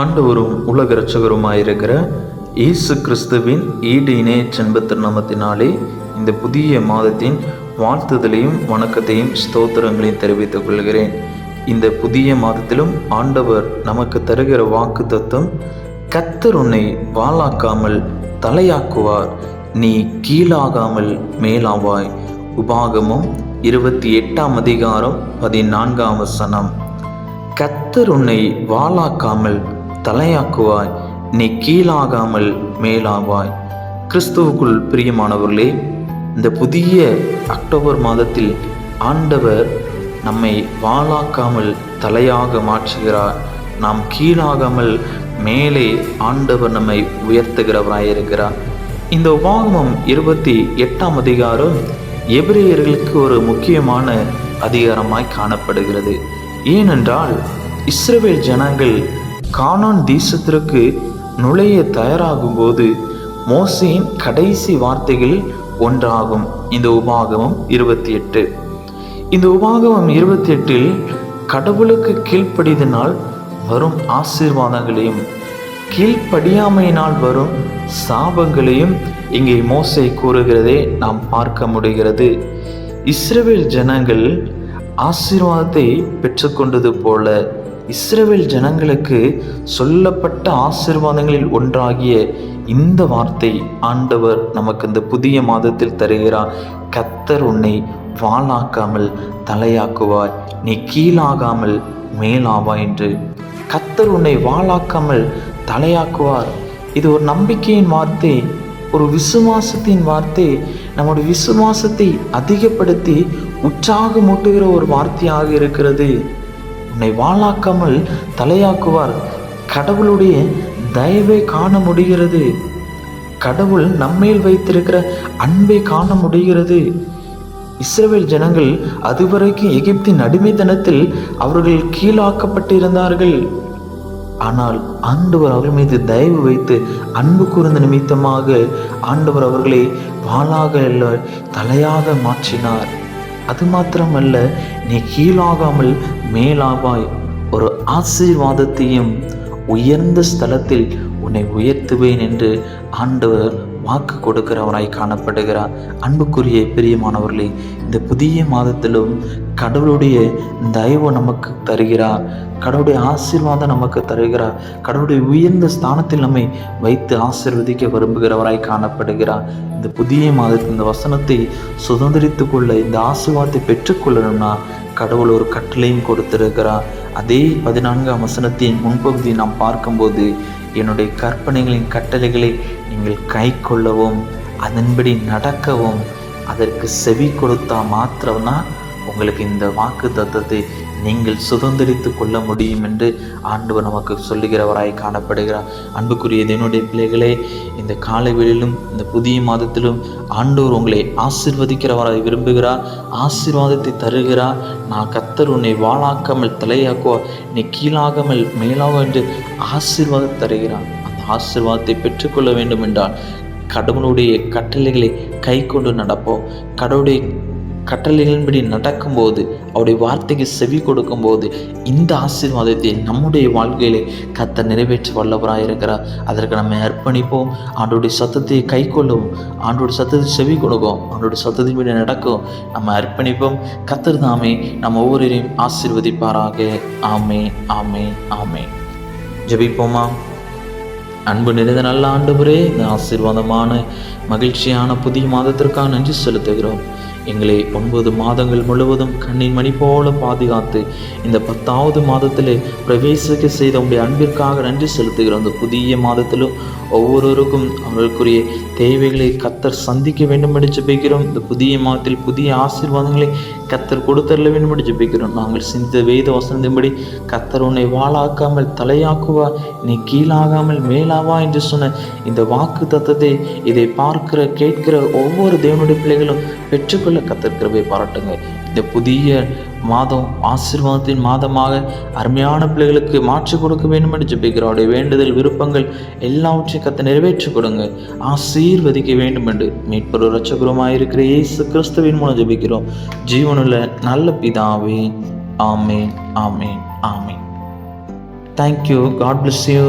ஆண்டவரும் உலக இரட்சகருமாயிருக்கிற இயேசு கிறிஸ்துவின் ஈடு இணைய சென்ப திருநாமத்தினாலே இந்த புதிய மாதத்தின் வாழ்த்துதலையும் வணக்கத்தையும் ஸ்தோத்திரங்களையும் தெரிவித்துக் கொள்கிறேன். இந்த புதிய மாதத்திலும் ஆண்டவர் நமக்கு தருகிற வாக்கு தத்துவம் கத்தர் உன்னை வாளாக்காமல் தலையாக்குவார். நீ கீழாகாமல் மேலாவாய். உபாகமும் இருபத்தி எட்டாம் அதிகாரம் பதினான்காம் வசனம். கத்தர் உன்னை வாளாக்காமல் தலையாக்குவாய். நீ கீழாகாமல் மேலாவாய். கிறிஸ்துவுக்குள் பிரியமானவர்களே இந்த புதிய அக்டோபர் மாதத்தில் ஆண்டவர் நம்மை வாழாக்காமல் தலையாக மாற்றுகிறார். நாம் கீழாகாமல் மேலே ஆண்டவர் நம்மை உயர்த்துகிறவராயிருக்கிறார் இந்த உபாகமம் இருபத்தி எட்டாம் அதிகாரம் எபிரேயர்களுக்கு ஒரு முக்கியமான அதிகாரமாய் காணப்படுகிறது. ஏனென்றால் இஸ்ரவேல் ஜனங்கள் கானான் தேசத்திற்கு நுழைய தயாராகும் போது மோசையின் கடைசி வார்த்தைகள் ஒன்றாகும். இந்த உபாகமம் இருபத்தி எட்டு. இந்த உபாகமம் இருபத்தி எட்டில் கடவுளுக்கு கீழ்ப்படிதனால் வரும் ஆசீர்வாதங்களையும் கீழ்ப்படியாமையினால் வரும் சாபங்களையும் இங்கே மோசை கூறுகிறதே நாம் பார்க்க முடிகிறது. இஸ்ரேல் ஜனங்கள் ஆசீர்வாதத்தை பெற்றுக்கொண்டது போல இஸ்ரேல் ஜனங்களுக்கு சொல்லப்பட்ட ஆசீர்வாதங்களில் ஒன்றாகிய இந்த வார்த்தை ஆண்டவர் நமக்கு இந்த புதிய மாதத்தில் தருகிறார். கத்தர் உன்னை வாளாக்காமல் தலையாக்குவாய் நீ கீழாகாமல் மேலாவா என்று. கத்தர் உன்னை வாளாக்காமல் தலையாக்குவார். இது ஒரு நம்பிக்கையின் வார்த்தை ஒரு விசுவாசத்தின் வார்த்தை. நம்முடைய விசுவாசத்தை அதிகப்படுத்தி உற்சாகமூட்டுகிற ஒரு வார்த்தையாக இருக்கிறது. உன்னை வாழாக்காமல் தலையாக்குவார். கடவுளுடைய தயவை காண முடிகிறது. கடவுள் நம்மேல் வைத்திருக்கிற அன்பை காண முடிகிறது. இஸ்ரேல் ஜனங்கள் அதுவரைக்கும் எகிப்தின் அடிமைத்தனத்தில் அவர்கள் கீழாக்கப்பட்டிருந்தார்கள். ஆனால் ஆண்டவர் அவர்கள் மீது தயவு வைத்து அன்பு கூர்ந்த நிமித்தமாக ஆண்டவர் அவர்களை வாளாக அல்ல தலையாக மாற்றினார். அது மாத்திரமல்ல நீ கீழாகாமல் மேலாவாய். ஒரு ஆசீர்வாதத்தையும் உயர்ந்த ஸ்தலத்தில் உன்னை உயர்த்துவேன் என்று ஆண்டவர் வாக்கு கொடுக்கிறவராய் காணப்படுகிறார் அன்புக்குரிய பிரியமானவர்களே இந்த புதிய மாதத்திலும் கடவுளுடைய தயவு நமக்கு தருகிறார் கடவுளுடைய ஆசீர்வாதம் நமக்கு தருகிறார் கடவுளுடைய உயர்ந்த ஸ்தானத்தில் நம்மை வைத்து ஆசிர்வதிக்க விரும்புகிறவராய் காணப்படுகிறார் இந்த புதிய மாதத்தில் இந்த வசனத்தை சுதந்திரித்து கொள்ள இந்த ஆசீர்வாதத்தை பெற்றுக்கொள்ளணும்னா கடவுள் ஒரு கட்டளையும் கொடுத்திருக்கிறார். அதே பதினான்காம் வசனத்தின் முன்பகுதியை நாம் பார்க்கும்போது என்னுடைய கற்பனைகளின் கட்டளைகளை நீங்கள் கை கொள்ளவும் அதன்படி நடக்கவும் அதற்கு செவி கொடுத்தா மாத்திரம்தான் உங்களுக்கு இந்த வாக்கு தத்தத்தை நீங்கள் சுதந்திரித்து கொள்ள முடியும் என்று ஆண்டவர் நமக்கு சொல்லுகிறவராய் காணப்படுகிறார். அன்புக்குரிய என்னுடைய பிள்ளைகளே இந்த காலை வேளையிலும் இந்த புதிய மாதத்திலும் ஆண்டவர் உங்களை ஆசிர்வதிக்கிறவராய் விரும்புகிறார் ஆசீர்வாதத்தை தருகிறார். நான் கர்த்தர் உன்னை வாழாக்காமல் தலையாக்குவா நீ கீழாகாமல் மேலாக என்று ஆசீர்வாதம் தருகிறார். அந்த ஆசீர்வாதத்தை பெற்றுக்கொள்ள வேண்டும் என்றால் கடவுளுடைய கட்டளைகளை கை கொண்டு நடப்போம். கடவுளுடைய கட்டளைகளின்படி நடக்கும்போது அவருடைய வார்த்தைக்கு செவி கொடுக்கும்போது இந்த ஆசீர்வாதத்தை நம்முடைய வாழ்க்கையிலே கத்த நிறைவேற்ற வல்லவராக இருக்கிறார். அதற்கு நம்ம அர்ப்பணிப்போம். ஆண்டோடைய சத்தத்தை கை கொள்ளும் ஆண்டோடைய சத்தத்தை செவி கொடுக்கும். ஆண்டோடைய சத்தத்தின்படி நடக்கும். நம்ம அர்ப்பணிப்போம். கத்தர் தாமே நம்ம ஒவ்வொருவரையும் ஆசீர்வதிப்பாராக. ஆமே ஆமே ஆமே ஜபிப்போமா? அன்பு நிறைந்த நல்ல ஆண்டவரே இந்த ஆசீர்வாதமான மகிழ்ச்சியான புதிய மாதத்திற்காக நன்றி செலுத்துகிறோம். எங்களை ஒன்பது மாதங்கள் முழுவதும் கண்ணின் மணி போல பாதுகாத்து இந்த பத்தாவது மாதத்திலே பிரவேசிக்க செய்த உங்களுடைய அன்பிற்காக நன்றி செலுத்துகிறோம். இந்த புதிய மாதத்திலும் ஒவ்வொருவருக்கும் அவர்களுக்குரிய தேவைகளை கத்தர் சந்திக்க வேண்டும் என்று ஜெபிக்கிறோம். இந்த புதிய மாதத்தில் புதிய ஆசீர்வாதங்களை கத்தர் கொடுத்தரல வேண்டும் என்று ஜெபிக்கிறோம். நாங்கள் சிந்த வேத வசனத்தின்படி கத்தர் உன்னை வாழாக்காமல் தலையாக்குவா நீ கீழாகாமல் மேலாவா என்று சொன்ன இந்த வாக்கு தத்தத்தை இதை பார்க்கிற கேட்கிற ஒவ்வொரு தேவனுடைய பிள்ளைகளும் பெற்றுக்கொள்ள கத்தர் கிருபை பாராட்டுங்க. இந்த புதிய மாதம் ஆசீர்வாதத்தின் மாதமாக அருமையான பிள்ளைகளுக்கு மாற்றி கொடுக்க வேண்டும் என்று ஜெபிக்கிறோம். அவருடைய வேண்டுதல் விருப்பங்கள் எல்லாவற்றையும் கத்த நிறைவேற்றி கொடுங்க. ஆசீர்வதிக்க வேண்டும் என்று மீட்பொரு ரட்சகுரமாக இருக்கிற இயேசு கிறிஸ்துவின் மூலம் ஜெபிக்கிறோம். ஜீவனுள்ள நல்ல பிதாவே ஆமேன் ஆமேன் ஆமேன். Thank you God bless you